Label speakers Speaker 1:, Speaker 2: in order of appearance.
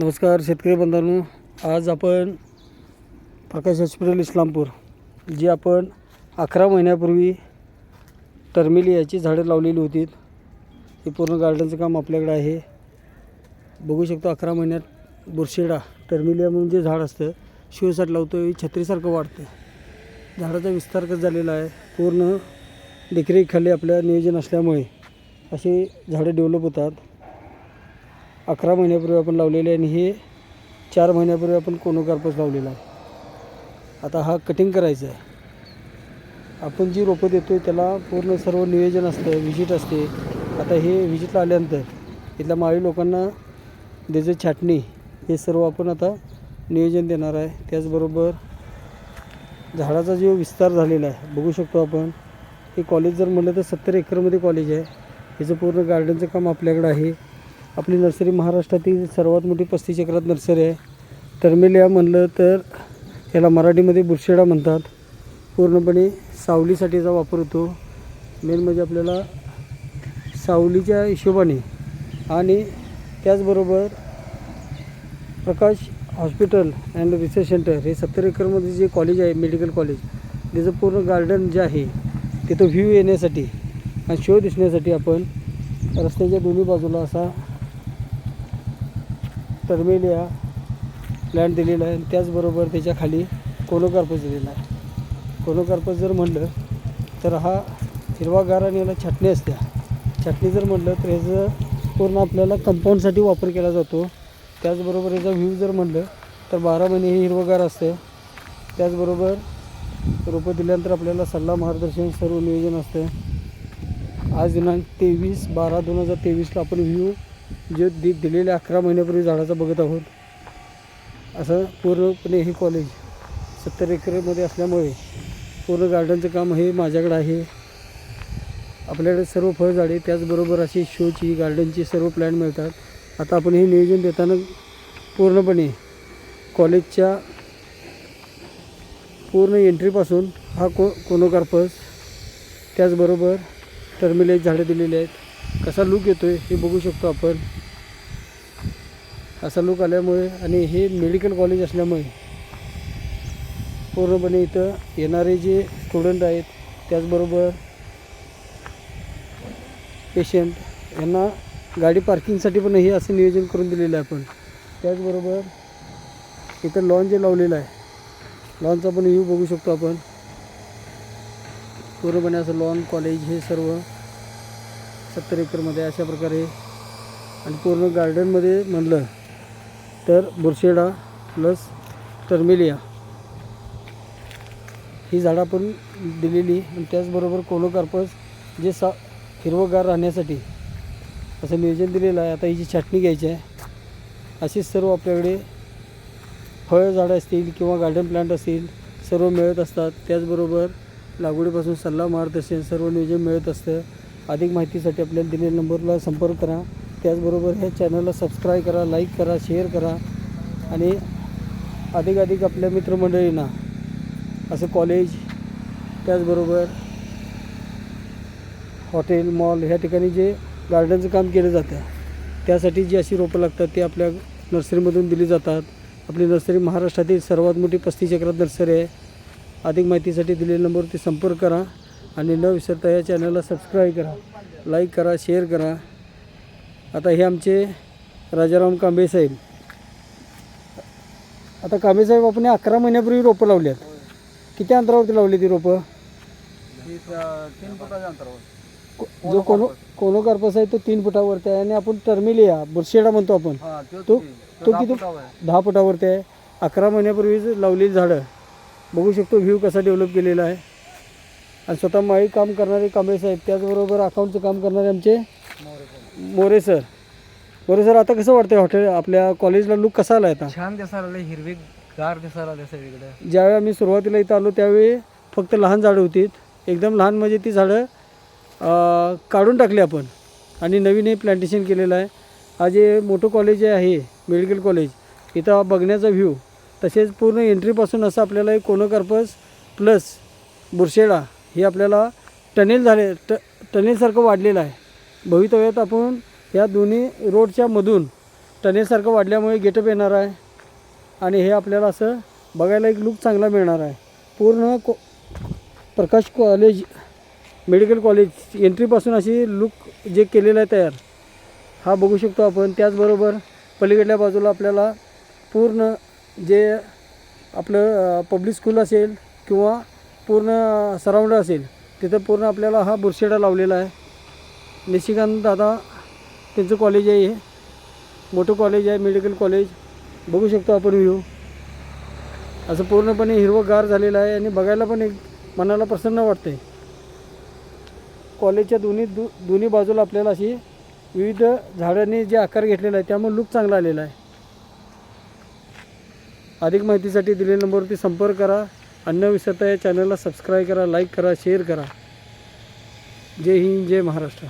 Speaker 1: नमस्कार शेतकरी बंधूंनो. आज आपण प्रकाश हॉस्पिटल इस्लामपूर जी आपण अकरा महिन्यापूर्वी टर्मिली याची झाडं लावलेली होती. हे पूर्ण गार्डनचं काम आपल्याकडे आहे. बघू शकतो अकरा महिन्यात बुरशेडा टर्मिलिया म्हणून जे झाड असतं शिवसाठ लावतो छत्रीसारखं वाढतं झाडाचा विस्तार कसं झालेला आहे पूर्ण देखरेखीखाली आपल्या नियोजन असल्यामुळे अशी झाडं डेव्हलप होतात. अकरा महिन्यापूर्वी आपण लावलेले आहे आणि हे चार महिन्यापूर्वी आपण कोनोकार्पस लावलेला आहे. आता हा कटिंग करायचा आहे. आपण जी रोपं देतो आहे त्याला पूर्ण सर्व नियोजन असतं व्हिजिट असते आता हे व्हिजिटला आल्यानंतर इथल्या माळी लोकांना त्याचं छाटणी हे सर्व आपण आता नियोजन देणार आहे. त्याचबरोबर झाडाचा जो विस्तार झालेला आहे बघू शकतो आपण. हे कॉलेज जर म्हटलं तर सत्तर एकरमध्ये कॉलेज आहे. ह्याचं पूर्ण गार्डनचं काम आपल्याकडं आहे. आपली नर्सरी महाराष्ट्रातील सर्वात मोठी पस्तीस एकरात नर्सरी आहे. टर्मेलिया म्हणलं तर याला मराठीमध्ये बुरशेडा म्हणतात. पूर्णपणे सावलीसाठीचा वापर होतो. मेन म्हणजे आपल्याला सावलीच्या हिशोबाने आणि त्याचबरोबर Prakash hospital and research centre हे सत्तर एकरमध्ये जे कॉलेज आहे मेडिकल कॉलेज त्याचं पूर्ण गार्डन जे आहे तिथं व्ह्यू येण्यासाठी आणि शो दिसण्यासाठी आपण रस्त्याच्या दोन्ही बाजूला असा टर्मेलिया प्लॅन दिलेला आहे आणि त्याचबरोबर त्याच्याखाली कोलोकार्पस दिलेला आहे. कोलोकार्पस जर म्हणलं तर हा हिरवागार आणि याला छाटणी असते. छाटणी जर म्हणलं तर ह्याचं पूर्ण आपल्याला कंपाऊंडसाठी वापर केला जातो. त्याचबरोबर याचा व्ह्यू जर म्हणलं तर बारा महिने हे हिरवगार असते. त्याचबरोबर रोपं दिल्यानंतर आपल्याला सल्ला मार्गदर्शन सर्व नियोजन असतं. आज दिनांक तेवीस बारा दोन हजार तेवीसला आपण व्ह्यू जे दि दिलेल्या अकरा महिन्यापूर्वी झाडाचं बघत आहोत. असं पूर्णपणे हे कॉलेज सत्तर एकरमध्ये असल्यामुळे पूर्ण गार्डनचं काम हे माझ्याकडं आहे. आपल्याकडे सर्व फळझाडे त्याचबरोबर अशी शोची गार्डनची सर्व प्लॅन मिळतात. आता आपण हे नियोजन देताना पूर्णपणे कॉलेजच्या पूर्ण एंट्रीपासून हा को कोनोकार्पस त्याचबरोबर टर्मिलेज झाडं दिलेली आहेत. कसा लूक येतो आहे हे बघू शकतो आपण. असा लूक आल्यामुळे आणि हे मेडिकल कॉलेज असल्यामुळे पूर्णपणे इथं येणारे जे स्टुडंट आहेत त्याचबरोबर पेशंट यांना गाडी पार्किंगसाठी पण हे असं नियोजन करून दिलेलं आहे आपण. त्याचबरोबर इथं लॉन जे लावलेलं आहे लॉनचा पण व्ह्यू बघू शकतो आपण. पूर्णपणे असं लॉन कॉलेज हे सर्व सत्तर एकरमध्ये अशा प्रकारे आणि पूर्ण गार्डनमध्ये म्हणलं तर बुरशेडा प्लस टर्मेलिया. ही झाडं आपण दिलेली आणि त्याचबरोबर कोलोकार्पस जे सा हिरवगार राहण्यासाठी असं नियोजन दिलेलं आहे. आता हिची छाटणी घ्यायची आहे अशीच सर्व आपल्याकडे फळझाडं असतील किंवा गार्डन प्लांट असतील सर्व मिळत असतात. त्याचबरोबर लागवडीपासून सल्ला मार्गदर्शन सर्व नियोजन मिळत असतं. अधिक माहितीसाठी आपल्याला दिलेल्या नंबरला संपर्क करा. त्याचबरोबर ह्या चॅनलला सबस्क्राईब करा लाईक करा शेअर करा आणि अधिकाधिक आपल्या मित्रमंडळींना असं कॉलेज त्याचबरोबर हॉटेल मॉल ह्या ठिकाणी जे गार्डनचं काम केलं जातं त्यासाठी जी अशी रोपं लागतात ती आपल्या नर्सरीमधून दिली जातात. आपली नर्सरी महाराष्ट्रातील सर्वात मोठी पस्तीस एकरात नर्सरी आहे. अधिक माहितीसाठी दिलेल्या नंबरवरती संपर्क करा आणि न विसरता या चॅनलला सबस्क्राईब करा लाईक करा शेअर करा. आता हे आमचे राजाराम कांबळे साहेब. आता कांबळे साहेब आपण अकरा महिन्यापूर्वी रोपं लावली आहेत किती अंतरावरती लावली ती रोपं?
Speaker 2: तीन फुटाच्या अंतरावर.
Speaker 1: को- जो कोनो कोनो कार्पस आहे तो तीन फुटावरती आहे आणि आपण टर्मिलिया बुरशेडा म्हणतो आपण.
Speaker 2: हा तो
Speaker 1: तो किती. दहा फुटावरती आहे. अकरा महिन्यापूर्वीच लावलेली झाडं बघू शकतो व्ह्यू कसा डेव्हलप केलेला आहे. आणि स्वतः माळी काम करणारे कांबळे साहेब त्याचबरोबर अकाउंटचं काम करणारे आमचे मोरे सर. मोरे सर आता कसं वाटतंय हॉटेल आपल्या कॉलेजला लुक कसा आला आता?
Speaker 2: छान दिसायला लागले हिरवी गार दिसायला लागले सगळीकडे.
Speaker 1: ज्यावेळी आम्ही सुरुवातीला इथं आलो त्यावेळी फक्त लहान झाडं होती. एकदम लहान म्हणजे ती झाडं अं, काढून टाकली आपण. आणि नवीन हे प्लांटेशन केलेलं आहे. हा जे मोठं कॉलेज आहे मेडिकल कॉलेज इथं बघण्याचा व्ह्यू तसेच पूर्ण एंट्रीपासून असं आपल्याला एक कोनोकार्पस प्लस बुरशेडा हे आपल्याला टनेल झाले ट टनेलसारखं वाढलेलं आहे. भवितव्यात आपण या दोन्ही रोडच्या मधून टनेसारखं वाढल्यामुळे गेटअप येणार आहे. आणि हे आपल्याला असं बघायला एक लुक चांगला मिळणार आहे. पूर्ण को प्रकाश कॉलेज मेडिकल कॉलेज एंट्रीपासून अशी लुक जे केलेलं आहे तयार हा बघू शकतो आपण. त्याचबरोबर पलीकडल्या बाजूला आपल्याला पूर्ण जे आपलं पब्लिक स्कूल असेल किंवा पूर्ण सराउंड असेल तिथं पूर्ण आपल्याला हा बुरशेडा लावलेला आहे. निशिकांत दादा त्यांचं कॉलेज आहे हे. मोठं कॉलेज आहे मेडिकल कॉलेज बघू शकतो आपण व्ह्यू असं पूर्णपणे हिरवंगार झालेलं आहे आणि बघायला पण एक मनाला प्रसन्न वाटते कॉलेजच्या दोन्ही दु दोन्ही बाजूला आपल्याला अशी विविध झाडांनी जे आकार घेतलेला आहे त्यामुळे लुक चांगला आलेला आहे. अधिक माहितीसाठी दिलेल्या नंबरवरती संपर्क करा. अन्न विसरता या चॅनलला सबस्क्राईब करा लाईक करा शेअर करा. जय हिंद जय महाराष्ट्र.